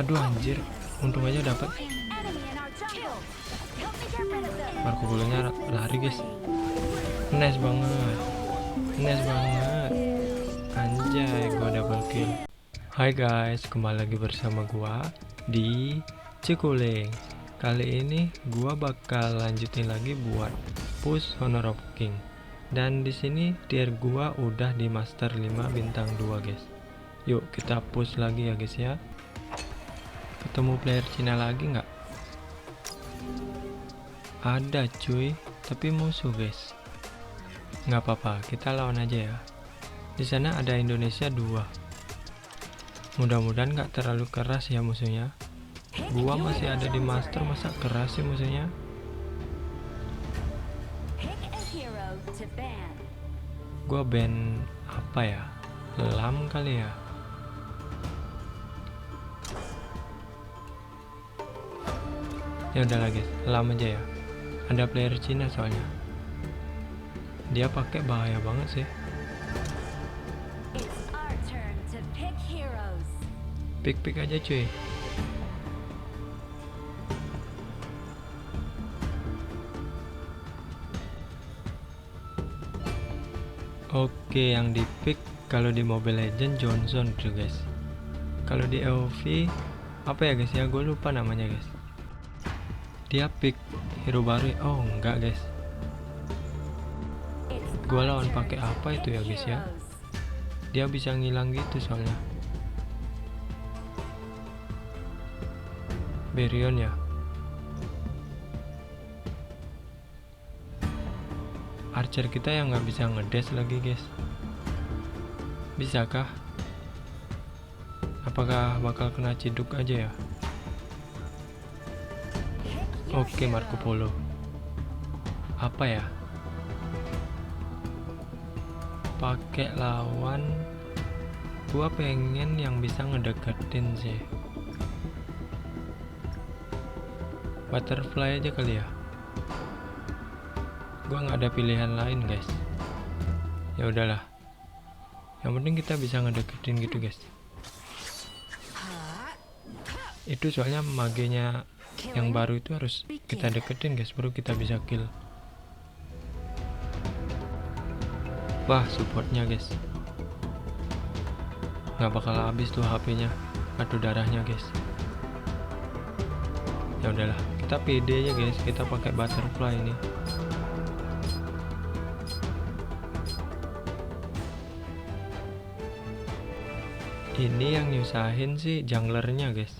Aduh anjir, untung aja dapat. Marco Polo-nya lari guys. Nice banget. Nice banget. Anjay, gua double kill. Hai guys, kembali lagi bersama gua di Cikuling. Kali ini gua bakal lanjutin lagi buat push Honor of King. Dan di sini tier gua udah di Master 5 bintang 2 guys. Yuk kita push lagi ya guys ya. Ketemu player Cina lagi nggak? Ada cuy, tapi musuh guys. Nggak apa-apa, kita lawan aja ya. Di sana ada Indonesia dua. Mudah-mudahan nggak terlalu keras ya musuhnya. Gua masih ada di master, masa keras sih musuhnya? Gua band apa ya? Lam kali ya. Ya udahlah guys, lam aja ya. Ada player Cina soalnya. Dia pakai bahaya banget sih. Pick. Pik-pik aja cuy. Oke, yang di pick kalau di Mobile Legend Johnson tuh guys. Kalau di EOV apa ya guys ya? Gue lupa namanya guys. Dia pick hero baru. Oh enggak guys. Gua lawan pakai apa itu ya, guys, ya? Dia bisa ngilang gitu soalnya. Berion ya. Archer kita yang nggak bisa ngedes lagi guys. Bisakah? Apakah bakal kena ciduk aja ya? Oke Marco. Polo. Apa ya? Pakai lawan gua pengen yang bisa ngedeketin sih. Butterfly aja kali ya. Gua nggak ada pilihan lain guys. Ya udahlah. Yang penting kita bisa ngedeketin gitu guys. Itu soalnya magenya yang baru itu harus kita deketin guys baru kita bisa kill. Wah supportnya guys. Nggak bakal habis tuh HP nya kartu darahnya guys. Ya udahlah kita pede aja guys. Kita pakai butterfly ini. Ini yang nyusahin sih junglernya guys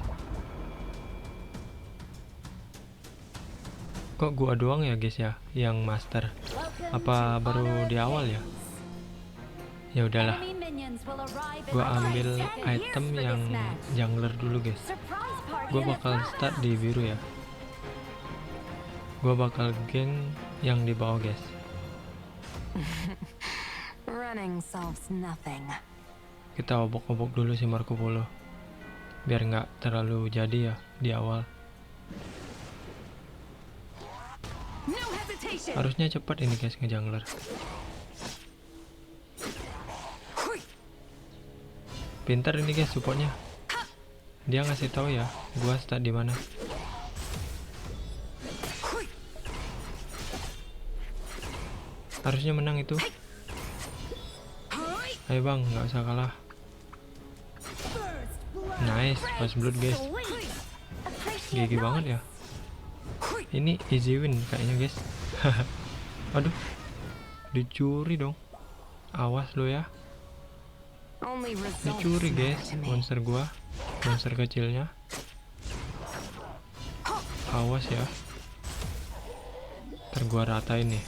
kok gua doang ya guys ya yang master? Apa baru di awal ya? Ya udahlah. Gua ambil item yang jungler dulu guys. Gua bakal start di biru ya. Gua bakal geng yang di bawah guys. Running solves nothing. kita obok-obok dulu si Marco Polo biar nggak terlalu jadi ya di awal harusnya cepat ini guys ngejungler. Pintar ini guys supportnya. Dia ngasih tahu ya gua start di mana. Harusnya menang itu. Ayo bang nggak usah kalah. Nice pas blood guys. Gigi banget ya. Ini easy win kayaknya guys aduh dicuri dong. Awas lo ya. Dicuri guys monster gua monster kecilnya. Awas ya. Ntar gua ratain nih.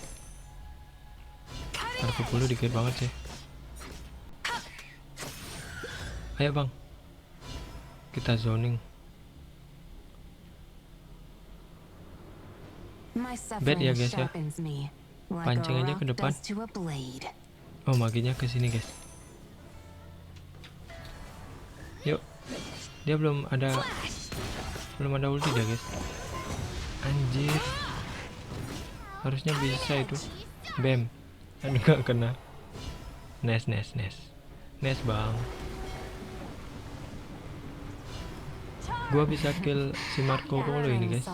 Marco Polo dikit banget sih. Ayo bang. Kita zoning Bet ya, guys, ya. Pancing aja ke depan. oh maginya ke sini guys. Yuk. Dia belum ada belum ada ulti dia guys. Anjir. Harusnya bisa itu. Bam aduh nggak kena. Nes nes nes. Nes bang. Gua bisa kill si Marco Polo ini guys.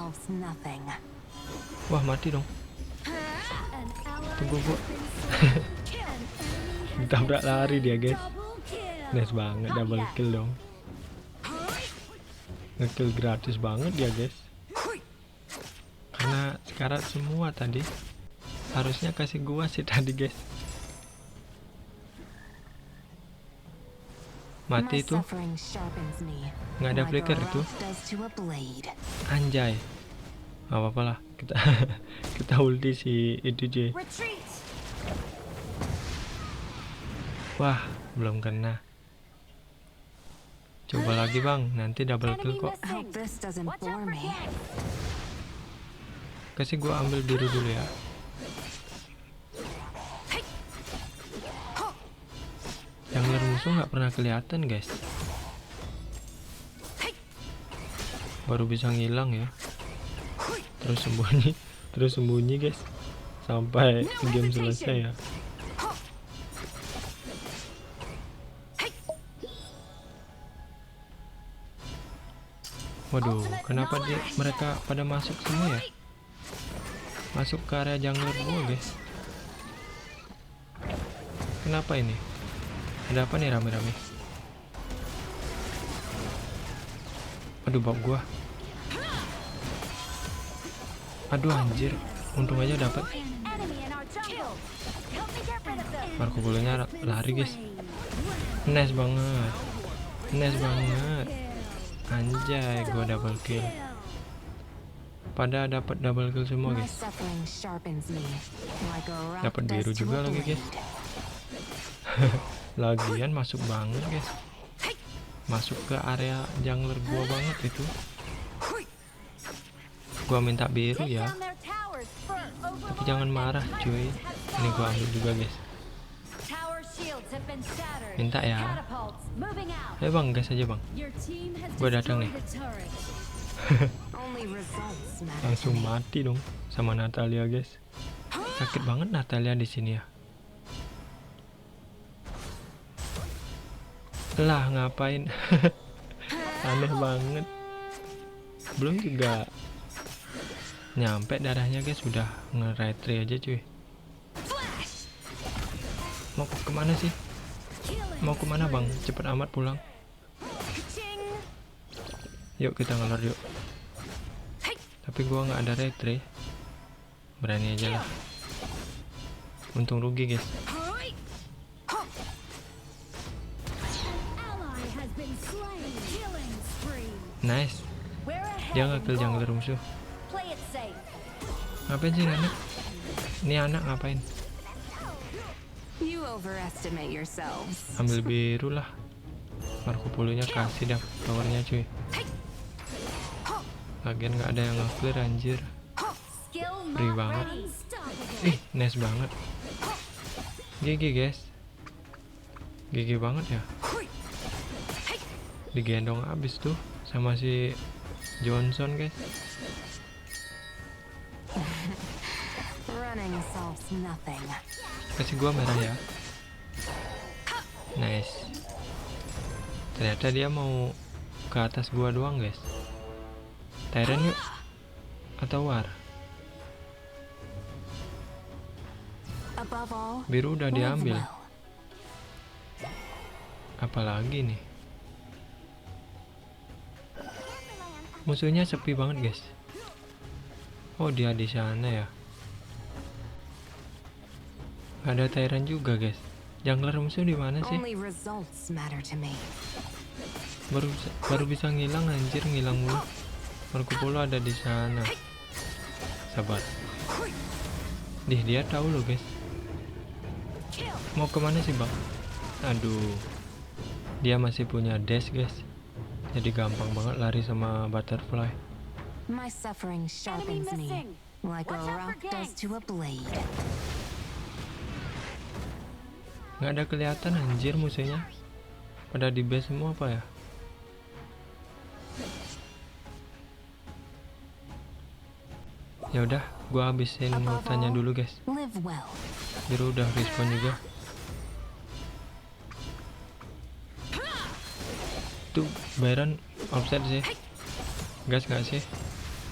Wah mati dong. Tunggu gua. Ditabrak lari dia guys. Nice banget double kill dong. Ngekill gratis banget dia guys. Karena sekarat semua tadi. Harusnya kasih gua sih tadi guys. Mati itu nggak ada flicker itu. Anjay. Gak apa-apa lah. Kita kita ulti si itu J. Wah, belum kena. Coba lagi bang, nanti double kill kok. Kasih gua ambil biru dulu ya. Jungler musuh nggak pernah kelihatan guys. Baru bisa ngilang ya. Terus sembunyi, terus sembunyi guys. Sampai game selesai ya. Waduh, kenapa dia mereka pada masuk semua ya? Masuk ke area jungler gua guys. Kenapa ini? Ada apa nih rame-rame? Aduh bab gua. Aduh anjir, untung aja dapat. Marco Polonya lari guys. Nice banget. Nice banget. Anjay, gua double kill. Pada dapat double kill semua guys. Dapat biru juga lagi, guys. Lagian masuk banget guys. Masuk ke area jungler gua banget itu. Gua minta biru ya. Tapi jangan marah cuy. Ini gua ambil juga guys. Minta ya. Ayo bang, gas aja bang. Gua datang matter. Langsung mati dong sama Natalia guys. Sakit banget Natalia di sini ya. Lah ngapain? Aneh banget. Belum juga nyampe darahnya guys sudah nge-retry aja cuy. Mau ke- ke mana sih? Mau ke mana bang? Cepet amat pulang. Yuk kita ngelor yuk. Tapi gua nggak ada retry. Berani aja lah. Untung rugi guys. Nice. Dia nggak kill jungler musuh. Ngapain sih anak? Ini anak ngapain? You overestimate yourselves. Ambil biru lah. Marco Polonya kasih dah powernya cuy. Lagian nggak ada yang nge-clear anjir. Free banget. Ih, nice banget. GG guys. GG banget ya. Digendong abis tuh sama si Johnson guys. Kasih gua merah ya. Nice. Ternyata dia mau ke atas gua doang guys. Tyrant yuk. Atau war. Biru udah diambil. Apalagi nih. Musuhnya sepi banget guys. Oh dia di sana ya. Gak ada Tyrant juga guys. Jungler musuh di mana sih? Baru bisa- baru bisa ngilang anjir ngilang mulu. Marco Polo ada di sana. Sabar. Dih dia tahu loh guys. Mau ke mana sih bang? Aduh. Dia masih punya dash guys. Jadi gampang banget lari sama butterfly. My suffering sharpens me. Like a rock does to a blade. Nggak ada kelihatan anjir musuhnya. Pada di base semua apa ya? Ya udah gua habisin ultanya dulu guys. Biru udah respawn juga. Tuh Byron offset sih. Gas nggak sih?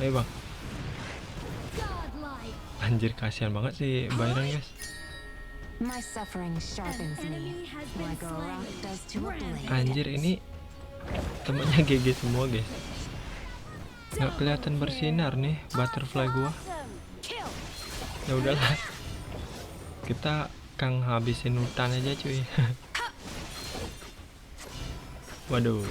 Ayo bang. Anjir kasihan banget sih Byron guys My suffering sharpens me. like a rock does to a blade. anjir ini temennya GG semua guys. Nggak kelihatan bersinar nih butterfly gua. Ya udahlah. Kita kang habisin hutan aja cuy. Waduh.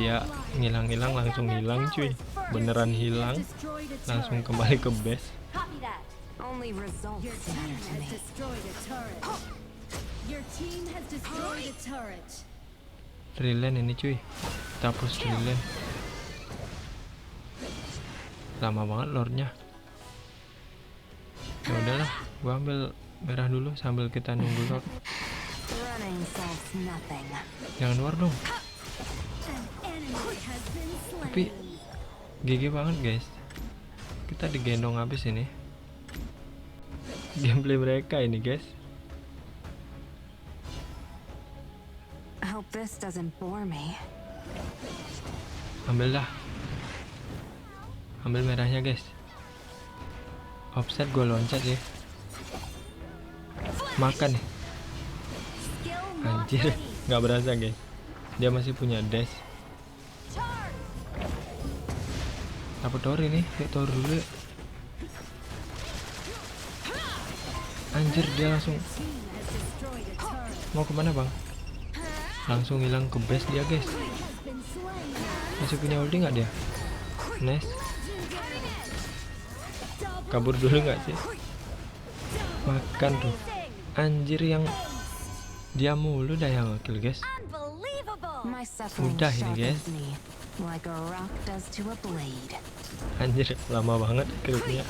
Dia ngilang-ngilang langsung hilang cuy. Beneran hilang langsung kembali ke base. Only results Your team has me. destroyed a turret. Your team has destroyed a turret. Rilen ini cuy. Kita push Rilen lama banget lordnya. Ya udahlah gua ambil merah dulu sambil kita nunggu lord. Jangan luar dong. Tapi GG banget guys. Kita digendong habis ini gameplay mereka ini guys. I hope this doesn't bore me. ambil dah. Ambil merahnya guys. Offset gue loncat sih makan nih Skill not anjir nggak berasa guys. Dia masih punya dash. Dapat tori nih yuk tori dulu anjir dia langsung mau ke mana bang? Langsung hilang ke base dia guys. Masih punya ulti nggak dia? Nice. Kabur dulu nggak sih? Makan tuh. Anjir yang dia mulu dah yang kill guys. Udah ini, guys. anjir lama banget killnya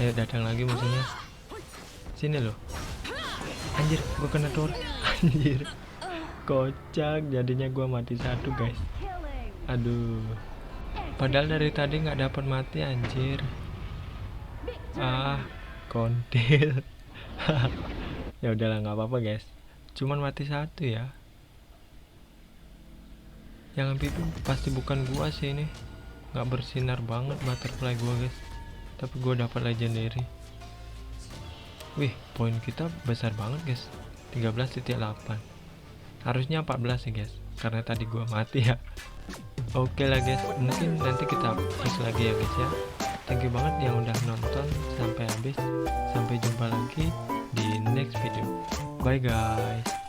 ayo datang lagi musuhnya sini loh. Anjir gua kena tor anjir. Kocak jadinya gua mati satu guys. Aduh. Padahal dari tadi nggak dapat mati anjir. Ah kontil. Ya udahlah nggak apa-apa guys. Cuman mati satu ya. Yang itu pasti bukan gua sih ini. Nggak bersinar banget butterfly gua guys tapi gua dapat legendary. Wih poin kita besar banget guys. 13.8 harusnya 14 sih guys. Karena tadi gua mati ya. Oke lah guys. Mungkin nanti kita push lagi ya guys ya. Thank you banget yang udah nonton sampai habis. Sampai jumpa lagi di next video. Bye guys